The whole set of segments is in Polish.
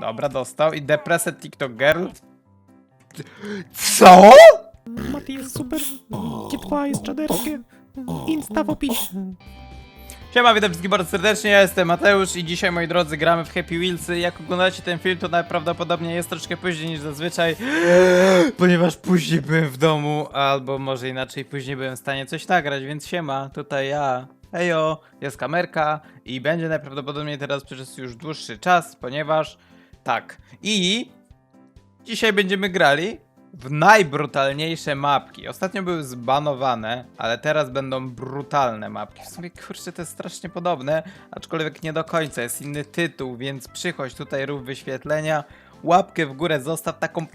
Dobra, dostał. I Depressed TikTok Girl. Co? Mati jest super, G2 jest czaderskie, Insta w opisie. Siema, witam wszystkich bardzo serdecznie, ja jestem Mateusz i dzisiaj, moi drodzy, gramy w Happy Wheelsy. Jak oglądacie ten film, to najprawdopodobniej jest troszkę później niż zazwyczaj, ponieważ później byłem w domu, albo może inaczej, później byłem w stanie coś nagrać, więc siema, tutaj ja. Ejo, jest kamerka i będzie najprawdopodobniej teraz przez już dłuższy czas, ponieważ tak. I dzisiaj będziemy grali w najbrutalniejsze mapki. Ostatnio były zbanowane, ale teraz będą brutalne mapki. W sumie, kurczę, to jest strasznie podobne, aczkolwiek nie do końca. Jest inny tytuł, więc przychodź tutaj, rób wyświetlenia, łapkę w górę, zostaw taką...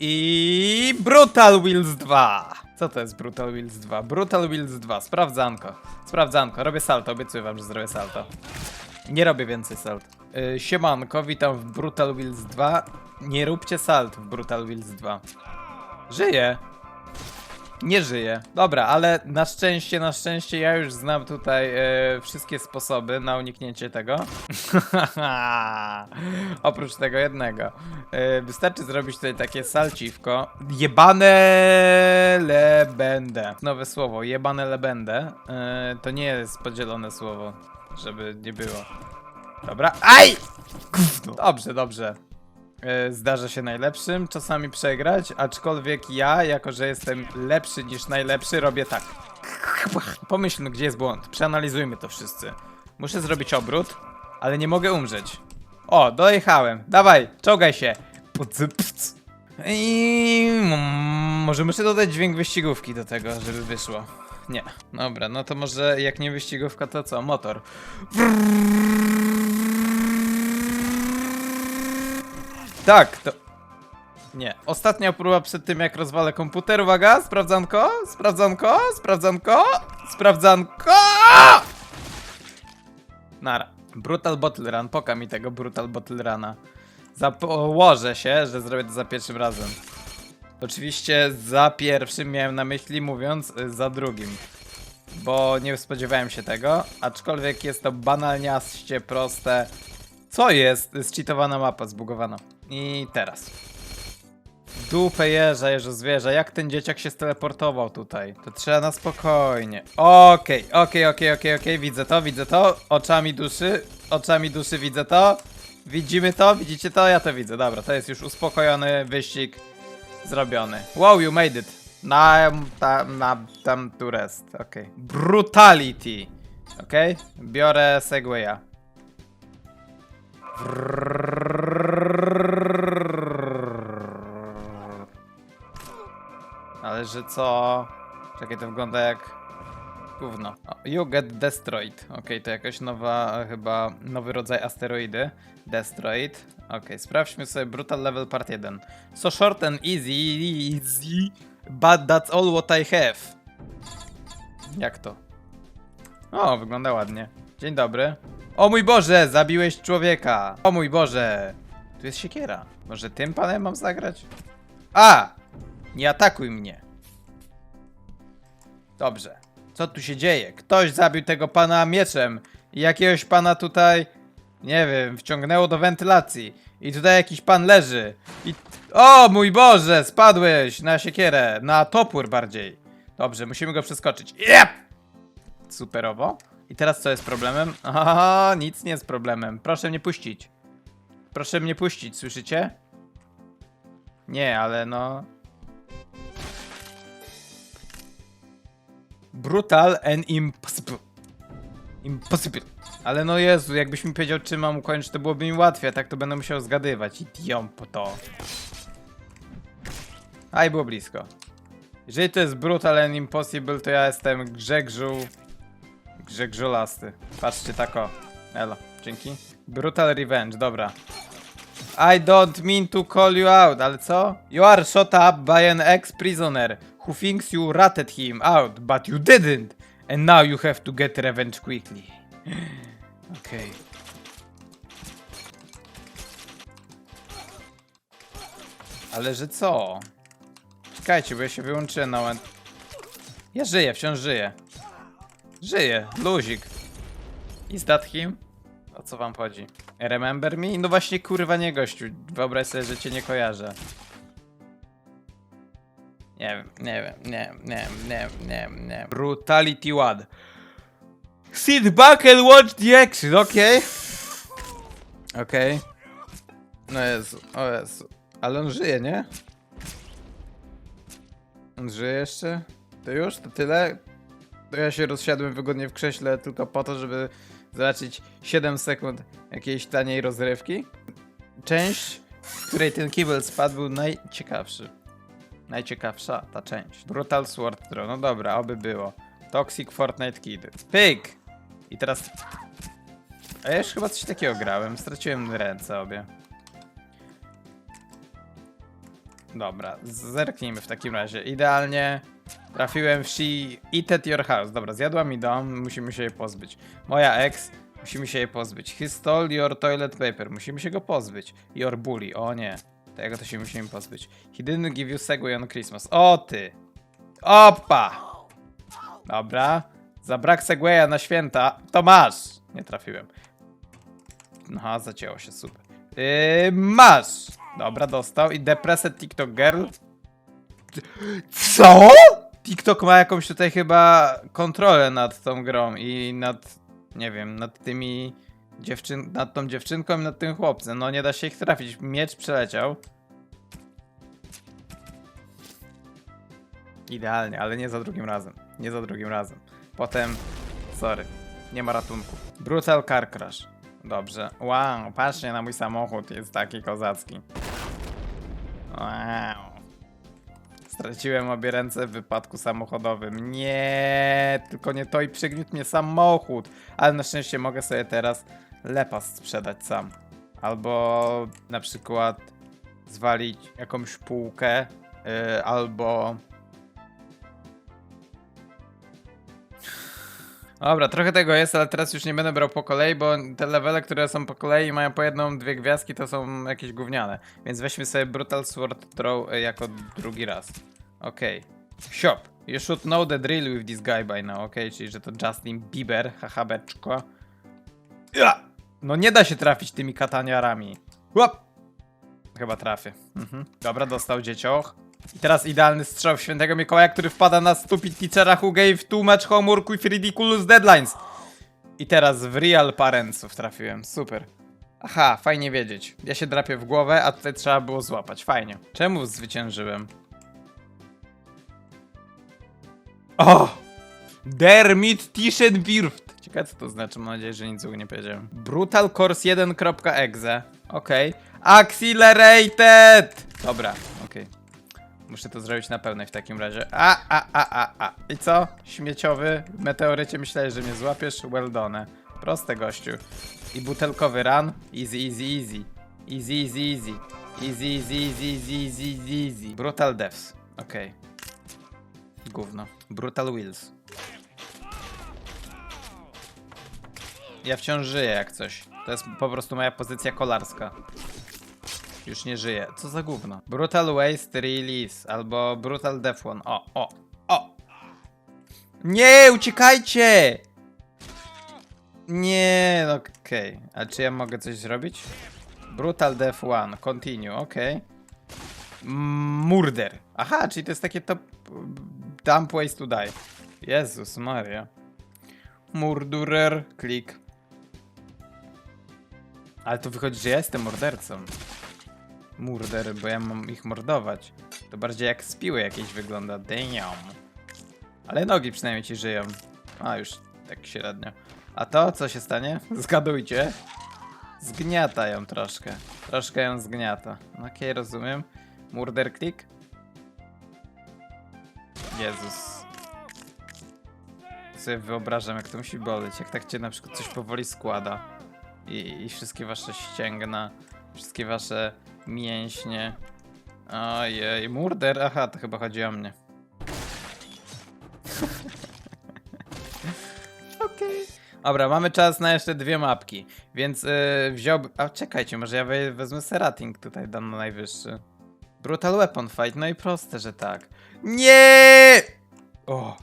I Brutal Wheels 2! Co to jest Brutal Wheels 2? Brutal Wheels 2, sprawdzanko. Sprawdzanko, robię salto, obiecuję wam, że zrobię salto. Nie robię więcej salt. Yy, siemanko, witam w Brutal Wheels 2. Nie róbcie salt w Brutal Wheels 2. Żyję. Nie żyję. Dobra, ale na szczęście, na szczęście ja już znam tutaj e, wszystkie sposoby na uniknięcie tego. Oprócz tego jednego. E, wystarczy zrobić tutaj takie salciwko. Jebane lebędę. Nowe słowo, jebane lebędę. E, to nie jest podzielone słowo, żeby nie było. Dobra. Aj! Gówno. Dobrze, dobrze. E, Zdarza się najlepszym czasami przegrać, aczkolwiek ja, jako że jestem lepszy niż najlepszy, robię tak. Pomyślmy, gdzie jest błąd. Przeanalizujmy to wszyscy. Muszę zrobić obrót, ale nie mogę umrzeć. O, dojechałem. Dawaj, czołgaj się. Pc, pc. I mm, może muszę dodać dźwięk wyścigówki do tego, żeby wyszło. Nie. Dobra, no to może jak nie wyścigówka, to co? Motor. Tak, to... Nie. Ostatnia próba przed tym, jak rozwalę komputer. Uwaga, sprawdzanko, sprawdzanko, sprawdzanko, sprawdzanko! Nara. Brutal Bottle Run, poka mi tego Brutal Bottle Runa. Założę się, że zrobię to za pierwszym razem. Oczywiście za pierwszym miałem na myśli, mówiąc y, za drugim. Bo nie spodziewałem się tego, aczkolwiek jest to banalniaście proste. Co jest? Zcheatowana mapa, zbugowana. I teraz. Dupę jeża, jeżo zwierza. Jak ten dzieciak się steleportował tutaj? To trzeba na spokojnie. Okej, okej, okej, okej, okej. Widzę to, widzę to. Oczami duszy. Oczami duszy widzę to. Widzimy to, widzicie to? Ja to widzę. Dobra, to jest już uspokojony wyścig zrobiony. Wow, you made it. Na tam, na tam tu rest. Okej. Brutality. Okej. Biorę Segwaya. Ale że co? Czekaj, to wygląda jak gówno. You get destroyed. Okej, to jakaś nowa, chyba nowy rodzaj asteroidy. Destroyed. Okej, sprawdźmy sobie Brutal Level Part 1. So short and easy, easy, but that's all what I have. Jak to? O, wygląda ładnie. Dzień dobry. O mój Boże, zabiłeś człowieka. O mój Boże. Tu jest siekiera. Może tym panem mam zagrać? A! Nie atakuj mnie. Dobrze. Co tu się dzieje? Ktoś zabił tego pana mieczem. I jakiegoś pana tutaj, nie wiem, wciągnęło do wentylacji. I tutaj jakiś pan leży. I... O mój Boże, spadłeś na siekierę. Na topór bardziej. Dobrze, musimy go przeskoczyć. Yep! Superowo. I teraz co jest problemem? Aha, nic nie jest problemem. Proszę mnie puścić. Proszę mnie puścić, słyszycie? Nie, ale no. Brutal and impossible. Impossible. Ale no Jezu, jakbyś mi powiedział, czy mam ukończyć, to byłoby mi łatwiej, a tak to będę musiał zgadywać. Idiom po to. Aj, było blisko. Jeżeli to jest Brutal and Impossible, to ja jestem Grzegżu... Grzegżulasty. Patrzcie, tako. Elo, dzięki. Brutal Revenge, dobra. I don't mean to call you out, ale co? You are shot up by an ex-prisoner who thinks you ratted him out, but you didn't. And now you have to get revenge quickly. Okej. Ale że co? Czekajcie, bo ja się wyłączyłem na moment. Ja żyję, wciąż żyję. Żyję, luzik. Is that him? O co wam chodzi? Remember me? No właśnie, kurwa nie gościu. Wyobraź sobie, że cię nie kojarzę. Nie wiem, nie wiem, nie wiem, nie wiem, nie wiem, nie wiem, nie wiem. Brutality WAD. Sit back and watch the action, okej? Okej. No Jezu, o Jezu. Ale on żyje, nie? On żyje jeszcze? To już? To tyle? To ja się rozsiadłem wygodnie w krześle tylko po to, żeby zobaczyć 7 sekund jakiejś taniej rozrywki. Część, w której ten kibel spadł, był najciekawszy. Najciekawsza ta część. Brutal Sword Throw. No dobra, oby było. Toxic Fortnite Kid. Pyk! I teraz... A ja już chyba coś takiego grałem. Straciłem ręce obie. Dobra, zerknijmy w takim razie. Idealnie trafiłem w She Eat at Your House. Dobra, zjadła mi dom, musimy się jej pozbyć. Moja ex, musimy się jej pozbyć. He stole your toilet paper, musimy się go pozbyć. Your bully, o nie. Tego to się musimy pozbyć. He didn't give you Segway on Christmas. O ty! Opa! Dobra. Za brak Segwaya na święta, to masz! Nie trafiłem. Aha, zacięło się, super. Yy, masz! Dobra, dostał. I Depressed TikTok Girl. Co? TikTok ma jakąś tutaj chyba kontrolę nad tą grą i nad, nie wiem, nad tymi dziewczyn, nad tą dziewczynką i nad tym chłopcem. No nie da się ich trafić. Miecz przeleciał. Idealnie, ale nie za drugim razem. Nie za drugim razem. Potem, sorry, nie ma ratunku. Brutal Car Crash. Dobrze. Wow, patrzcie na mój samochód, jest taki kozacki. Wow. Straciłem obie ręce w wypadku samochodowym. Nie, tylko nie to i przygniótł mnie samochód. Ale na szczęście mogę sobie teraz lepas sprzedać sam. Albo na przykład zwalić jakąś półkę, yy, albo Dobra, trochę tego jest, ale teraz już nie będę brał po kolei, bo te levele, które są po kolei mają po jedną, dwie gwiazdki, to są jakieś gówniane. Więc weźmy sobie Brutal Sword Throw y, jako drugi raz. Okej. Shop. You should know the drill with this guy by now, okej? Czyli, że to Justin Bieber, haha beczko. Ja! No nie da się trafić tymi kataniarami. Łap! Chyba trafię. Mhm. Dobra, dostał dziecioch. I teraz idealny strzał świętego Mikołaja, który wpada na stupid teachera who gave too much homework with ridiculous deadlines. I teraz w real parentsów trafiłem, super. Aha, fajnie wiedzieć. Ja się drapię w głowę, a tutaj trzeba było złapać, fajnie. Czemu zwyciężyłem? O! Dermit Tischenwirft. Ciekawe co to znaczy, mam nadzieję, że nic złego nie powiedziałem. Brutal Course 1.exe. Okej. Accelerated! Dobra. Muszę to zrobić na pełnej w takim razie. A, a, a, a, a. I co? Śmieciowy w meteorycie myślałeś, że mnie złapiesz? Well done. Proste gościu. I butelkowy run. Easy, easy, easy. Easy, easy, easy. Easy, easy, easy, easy, easy, easy. Brutal deaths. Okej. Gówno. Brutal wheels. Ja wciąż żyję jak coś. To jest po prostu moja pozycja kolarska. Już nie żyje. Co za gówno? Brutal Waste Release albo Brutal Death One. O, o, o! Nie, uciekajcie! Nie, no okej. A czy ja mogę coś zrobić? Brutal Death One, continue, okej. Mm, Murder. Aha, czyli to jest takie top... Dump ways to die. Jezus Maria. Murderer, klik. Ale to wychodzi, że ja jestem mordercą. Murder, bo ja mam ich mordować. To bardziej jak z piły jakieś wygląda. Damn. Ale nogi przynajmniej ci żyją. A, już tak średnio. A to, co się stanie? Zgadujcie. Zgniata ją troszkę. Troszkę ją zgniata. No Okej, rozumiem. Murder click. Jezus. Sobie wyobrażam, jak to musi boleć. Jak tak cię na przykład coś powoli składa. I, i wszystkie wasze ścięgna, wszystkie wasze mięśnie. Ojej, murder? Aha, to chyba chodzi o mnie. Okej. Dobra, mamy czas na jeszcze dwie mapki, więc yy, wziąłbym... A czekajcie, może ja we, wezmę serating tutaj dam na najwyższy. Brutal Weapon Fight, no i proste, że tak. Nie! O!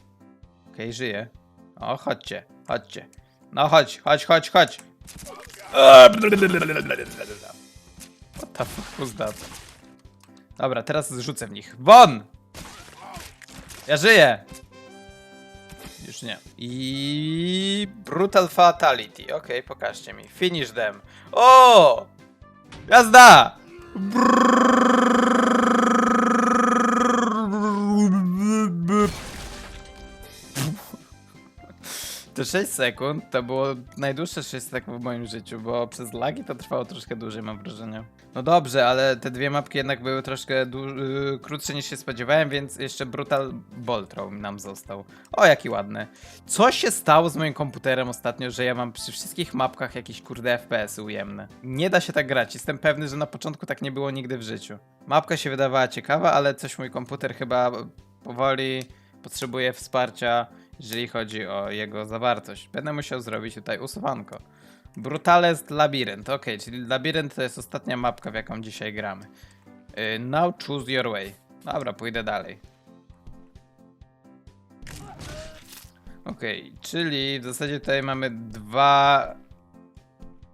Okej, żyje. O, chodźcie, chodźcie. No chodź, chodź, chodź, chodź. What the fuck was that? Dobra, teraz zrzucę w nich. Won! Ja żyję! Już nie. I Brutal Fatality. Okej, pokażcie mi. Finish them. O! Jazda! To 6 sekund to było najdłuższe 6 sekund w moim życiu, bo przez lagi to trwało troszkę dłużej, mam wrażenie. No dobrze, ale te dwie mapki jednak były troszkę yy, krótsze niż się spodziewałem, więc jeszcze Brutal Boltrow nam został. O, jaki ładny. Co się stało z moim komputerem ostatnio, że ja mam przy wszystkich mapkach jakieś kurde FPS ujemne? Nie da się tak grać, jestem pewny, że na początku tak nie było nigdy w życiu. Mapka się wydawała ciekawa, ale coś mój komputer chyba powoli potrzebuje wsparcia, jeżeli chodzi o jego zawartość. Będę musiał zrobić tutaj usuwanko. Brutalest Labyrinth, ok, czyli Labyrinth to jest ostatnia mapka, w jaką dzisiaj gramy. Y, now choose your way. Dobra, pójdę dalej. Okej, czyli w zasadzie tutaj mamy dwa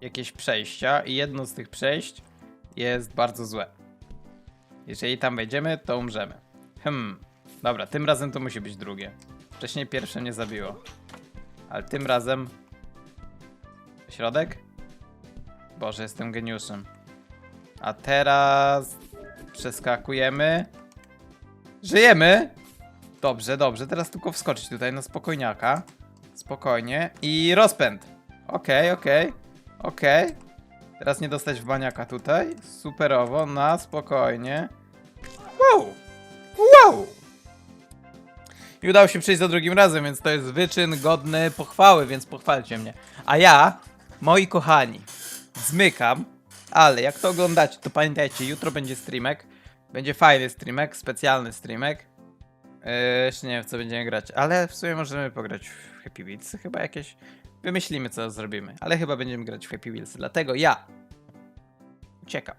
jakieś przejścia i jedno z tych przejść jest bardzo złe. Jeżeli tam wejdziemy, to umrzemy. Hmm, dobra, tym razem to musi być drugie. Wcześniej pierwsze mnie zabiło. Ale tym razem... Środek? Boże, jestem geniuszem. A teraz... Przeskakujemy. Żyjemy! Dobrze, dobrze. Teraz tylko wskoczyć tutaj na spokojniaka. Spokojnie. I rozpęd. Okej, okej. Okej. Teraz nie dostać w baniaka tutaj. Superowo, na spokojnie. Wow! I udało się przejść za drugim razem, więc to jest wyczyn godny pochwały, więc pochwalcie mnie. A ja, moi kochani, zmykam, ale jak to oglądacie, to pamiętajcie, jutro będzie streamek. Będzie fajny streamek, specjalny streamek. Yy, jeszcze nie wiem, co będziemy grać, ale w sumie możemy pograć w Happy Wheels chyba jakieś. Wymyślimy, co zrobimy, ale chyba będziemy grać w Happy Wheels, dlatego ja uciekam.